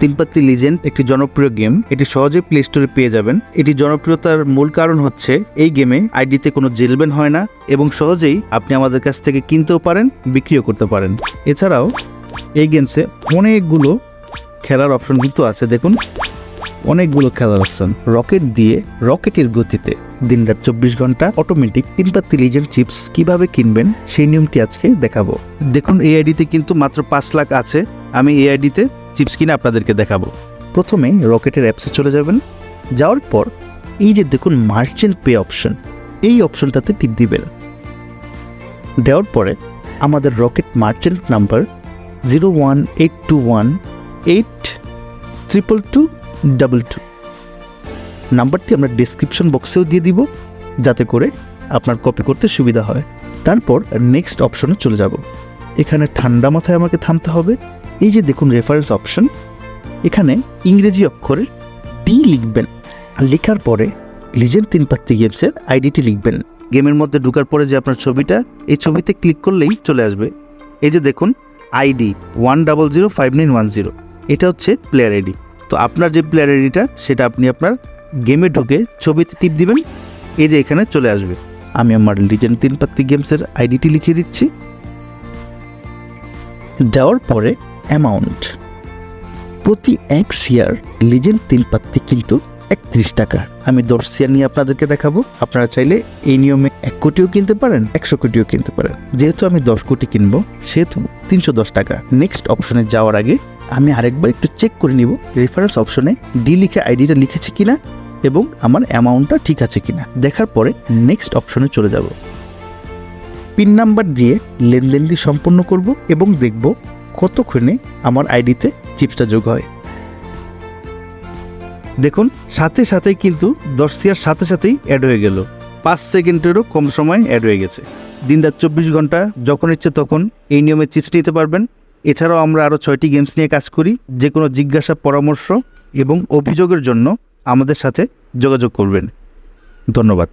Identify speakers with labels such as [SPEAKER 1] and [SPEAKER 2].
[SPEAKER 1] তিনপাত্তি legend একটি জনপ্রিয় game এটি সহজেই প্লে স্টোরে পেয়ে যাবেন। এটি জনপ্রিয়তার মূল কারণ হচ্ছে, এই গেমে আইডিতে কোনো জেলবেন হয় না এবং সহজেই আপনি আমাদের কাছ থেকে কিনতেও পারেন, বিক্রিও করতে পারেন। এছাড়াও, এই গেমসে অনেকগুলো খেলার অপশন কিন্তু আছে। দেখুন, অনেকগুলো খেলার অপশন রকেট দিয়ে রকেটের গতিতে দিনরাত চব্বিশ ঘণ্টা অটোমেটিক তিন পাত্তি লিজেন্ড চিপস কীভাবে কিনবেন, সেই নিয়মটি আজকে দেখাবো। দেখুন, এই আইডিতে কিন্তু মাত্র পাঁচ লাখ আছে। আমি এই আইডিতে চিপস কিনে আপনাদেরকে দেখাবো। প্রথমে রকেটের অ্যাপসে চলে যাবেন। যাওয়ার পর এই যে দেখুন মার্চেন্ট পে অপশন, এই অপশনটাতে টিপ দিবেন। দেওয়ার পরে আমাদের rocket merchant number zero one eight two one eight triple two double two. নাম্বারটি আমরা ডিসক্রিপশন বক্সেও দিয়ে দিব, যাতে করে আপনার কপি করতে সুবিধা হয়। তারপর নেক্সট অপশনে চলে যাব। এখানে ঠান্ডা মাথায় আমাকে থামতে হবে। এই যে দেখুন রেফারেন্স অপশন এখানে ইংরেজি অক্ষরে ডি লিখবেন। আর লেখার পরে লিজেন্ড তিন পাত্তি গেমসের আইডিটি লিখবেন। গেমের মধ্যে ঢুকার পরে যে আপনার ছবিটা, এই ছবিতে ক্লিক করলেই চলে আসবে। এই যে দেখুন ID one double zero five nine one zero এটা হচ্ছে প্লেয়ার আইডি তো আপনার যে প্লেয়ার আইডিটা সেটা আপনি আপনার গেমে ঢুকে ছবিতে টিপ দিবেন, এই যে এখানে চলে আসবে। আমি আমার লিজেন্ড তিন পাত্তি গেমসের আইডিটি লিখে দিচ্ছি। দেওয়ার পরে অ্যামাউন্ট প্রতি এক শেয়ার লিজেন্ড তিন পাত্তি কিন্তু একত্রিশ টাকা। আমি দশ শেয়ার নিয়ে আপনাদেরকে দেখাবো। আপনারা চাইলে এই নিয়মে এক কোটিও কিনতে পারেন, একশো কোটিও কিনতে পারেন। যেহেতু আমি দশ কোটি কিনবো, সেহেতু তিনশো দশ টাকা। নেক্সট অপশনে যাওয়ার আগে আমি আরেকবার একটু চেক করে নিব রেফারেন্স অপশনে ডি লিখে আইডিটা লিখেছি কিনা এবং আমার অ্যামাউন্টটা ঠিক আছে কিনা। দেখার পরে নেক্সট অপশনে চলে যাব। পিন নাম্বার দিয়ে লেনদেনটি সম্পন্ন করব এবং দেখব কতক্ষণে আমার আইডিতে চিপসটা যোগ হয়? দেখুন, সাথে সাথেই কিন্তু দশ সিয়ার সাথে সাথেই অ্যাড হয়ে গেল। পাঁচ সেকেন্ডেরও কম সময় অ্যাড হয়ে গেছে। দিনরাত চব্বিশ ঘণ্টা, যখন ইচ্ছে তখন এই নিয়মে চিপস নিতে পারবেন। এছাড়াও আমরা আরও ছয়টি গেমস নিয়ে কাজ করি যে কোনো জিজ্ঞাসা, পরামর্শ এবং অভিযোগের জন্য আমাদের সাথে যোগাযোগ করবেন। ধন্যবাদ।